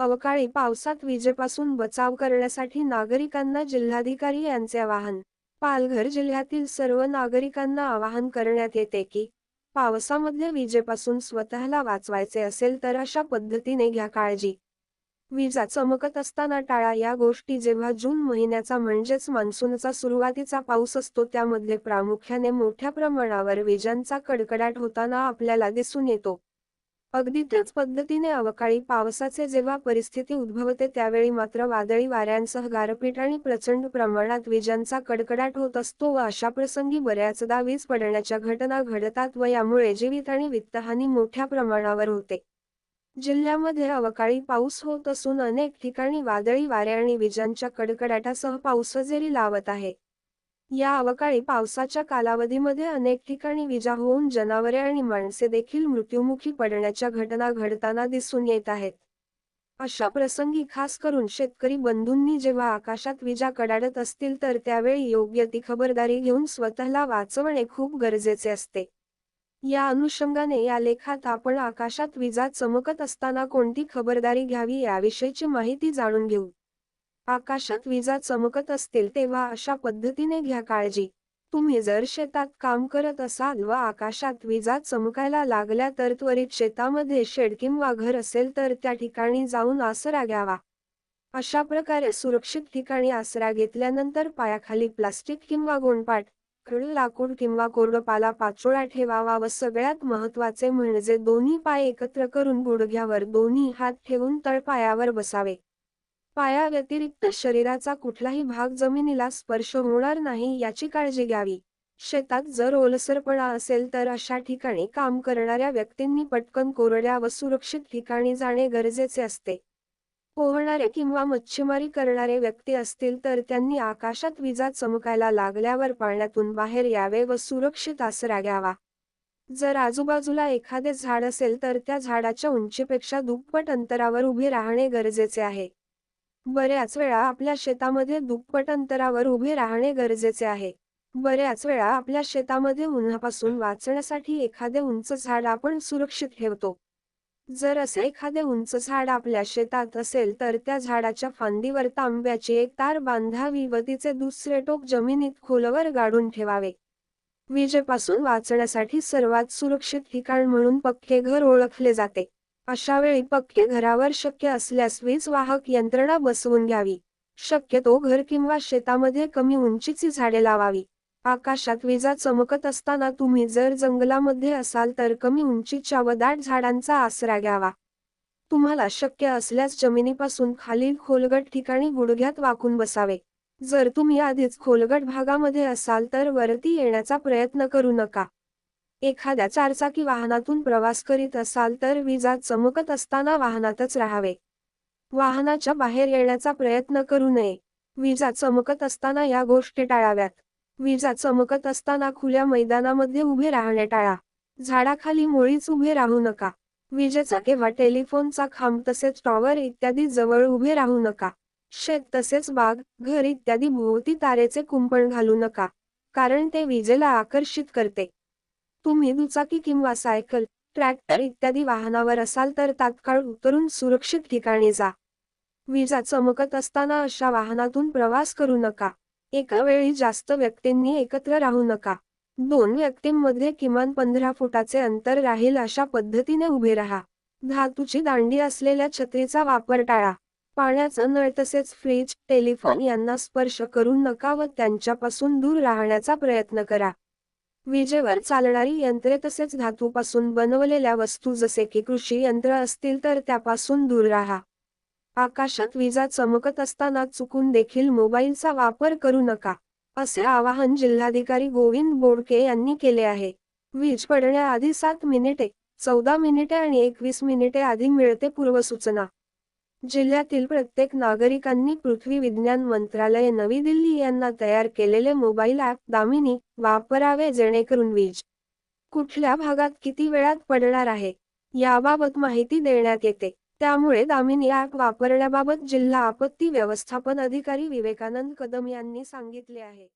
अवकाळी पावसात विजेपासून बचाव करण्यासाठी नागरिकांना जिल्हाधिकारी यांचे आवाहन. पालघर जिल्ह्यातील सर्व नागरिकांना आवाहन करण्यात येते की पावसामध्ये विजेपासून स्वतःला वाचवायचे असेल तर अशा पद्धतीने घ्या काळजी. विजा चमकत असताना टाळा या गोष्टी जेव्हा जून महिन्याचा म्हणजेच मान्सूनचा सुरुवातीचा पाऊस असतो त्यामध्ये प्रामुख्याने मोठ्या प्रमाणावर विजांचा कडकडाट होताना आपल्याला दिसून येतो. अगदी त्याच पद्धतीने अवकाळी पावसाचे जेव्हा परिस्थिती उद्भवते त्यावेळी मात्र वादळी वाऱ्यांसह गारपीट आणि प्रचंड प्रमाणात विजांचा कडकडाट होत असतो व अशा प्रसंगी बऱ्याचदा वीज पडण्याच्या घटना घडतात व यामुळे जीवित आणि वित्तहानी मोठ्या प्रमाणावर होते. जिल्ह्यामध्ये अवकाळी पाऊस होत असून अनेक ठिकाणी वादळी वारे आणि विजांच्या कडकडाटासह पाऊस हजेरी लावत आहे. या अवकाळी पावसाच्या कालावधीमध्ये अनेक ठिकाणी विजा होऊन जनावरे आणि माणसे देखील मृत्युमुखी पडण्याच्या घटना घडताना दिसून येत आहेत. अशा प्रसंगी खास करून शेतकरी बंधूंनी जेव्हा आकाशात विजा कडाडत असतील तर त्यावेळी योग्य ती खबरदारी घेऊन स्वतःला वाचवणे खूप गरजेचे असते. या अनुषंगाने या लेखात आपण आकाशात विजा चमकत असताना कोणती खबरदारी घ्यावी याविषयीची माहिती जाणून घेऊ. आकाशात विजा चमकत असतील तेव्हा अशा पद्धतीने घ्या काळजी. तुम्ही जर शेतात काम करत असाल व आकाशात विजा चमकायला लागल्या तर त्वरित शेतामध्ये शेड किंवा घर असेल तर त्या ठिकाणी जाऊन आसरा घ्यावा. अशा प्रकारे सुरक्षित ठिकाणी आसरा घेतल्यानंतर पायाखाली प्लास्टिक किंवा गोंडपाट खड लाकूड किंवा कोरडपाला पाचोळा ठेवावा व सगळ्यात महत्त्वाचे म्हणजे दोन्ही पाय एकत्र करून गुडघ्यावर दोन्ही हात ठेवून तळपायावर बसावे. पाया व्यतिरिक्त शरीराचा कुठलाही भाग जमिनीला स्पर्श होणार नाही याची काळजी घ्यावी. शेतात जर ओलसरपणा असेल तर अशा ठिकाणी काम करणाऱ्या व्यक्तींनी पटकन कोरड्या व सुरक्षित ठिकाणी जाणे गरजेचे असते. पोहणारे किंवा मच्छीमारी करणारे व्यक्ती असतील तर त्यांनी आकाशात विजा चमकायला लागल्यावर पाण्यातून बाहेर यावे व सुरक्षित आसरा घ्यावा. जर आजूबाजूला एखादे झाड असेल तर त्या झाडाच्या उंचीपेक्षा दुप्पट अंतरावर उभे राहणे गरजेचे आहे. बऱ्याच वेळा आपल्या शेतामध्ये दुप्पट अंतरावर उभे राहणे गरजेचे आहे. बऱ्याच वेळा आपल्या शेतामध्ये उन्हापासून वाचण्यासाठी एखादे उंच झाड आपण सुरक्षित ठेवतो. जर असे एखादे उंच झाड आपल्या शेतात असेल तर त्या झाडाच्या फांदीवर तांब्याची एक तार बांधावी व तिचे दुसरे टोक जमिनीत खोलवर गाडून ठेवावे. विजेपासून वाचण्यासाठी सर्वात सुरक्षित ठिकाण म्हणून पक्के घर ओळखले जाते. अशा वेळी पक्के घरावर शक्य असल्यास वीज वाहक यंत्रणा बसवून घ्यावी. शक्यतो घर किंवा शेतामध्ये कमी उंचीची झाडे लावावी. आकाशात विजा चमकत असताना तुम्ही जर जंगलामध्ये असाल तर कमी उंचीच्या व दाट झाडांचा आसरा घ्यावा. तुम्हाला शक्य असल्यास जमिनीपासून खालील खोलगट ठिकाणी गुडघ्यात वाकून बसावे. जर तुम्ही आधीच खोलगट भागामध्ये असाल तर वरती येण्याचा प्रयत्न करू नका. एखाद्या चारचाकी वाहनातून प्रवास करीत असाल तर विजा चमकत असताना वाहनातच राहावे. वाहनाच्या बाहेर येण्याचा प्रयत्न करू नये. विजा चमकत असताना या गोष्टी टाळाव्यात. विजा चमकत असताना खुल्या मैदानामध्ये उभे राहणे टाळा. झाडाखाली मुळीच उभे राहू नका. विजेचा किंवा टेलिफोनचा खांब तसेच टॉवर इत्यादी जवळ उभे राहू नका. शेत तसेच बाग घर इत्यादी भोवती तारेचे कुंपण घालू नका. कारण ते विजेला आकर्षित करते. तुम्ही दुचाकी किंवा सायकल ट्रॅक्टर इत्यादी वाहनावर असाल तर तात्काळ उतरून सुरक्षित ठिकाणी जा. विजा चमकत असताना अशा वाहनातून प्रवास करू नका. एका वेळी जास्त व्यक्तींनी एकत्र राहू नका. दोन व्यक्तींमध्ये किमान पंधरा फुटाचे अंतर राहील अशा पद्धतीने उभे राहा. धातूची दांडी असलेल्या छत्रीचा वापर टाळा. पाण्याचा नळ तसेच फ्रीज टेलिफोन यांना स्पर्श करू नका व त्यांच्यापासून दूर राहण्याचा प्रयत्न करा. विजेवर चालणारी यंत्रे तसेच धातूपासून बनवलेल्या वस्तू जसे की कृषी यंत्र असतील तर त्यापासून दूर राहा. आकाशात विजा चमकत असताना चुकून देखील मोबाईलचा वापर करू नका असे आवाहन जिल्हाधिकारी गोविंद बोडके यांनी केले आहे. वीज पडण्याआधी सात मिनिटे चौदा मिनिटे आणि एकवीस मिनिटे आधी मिळते पूर्वसूचना. जिल्ह्यातील प्रत्येक नागरिकांनी पृथ्वी विज्ञान मंत्रालय नवी दिल्ली यांना तयार केलेले मोबाईल ॲप दामिनी वापरावे जेणेकरून वीज कुठल्या भागात किती वेळात पडणार आहे याबाबत माहिती देण्यात येते. त्यामुळे दामिनी ॲप वापरण्याबाबत जिल्हा आपत्ती व्यवस्थापन अधिकारी विवेकानंद कदम यांनी सांगितले आहे.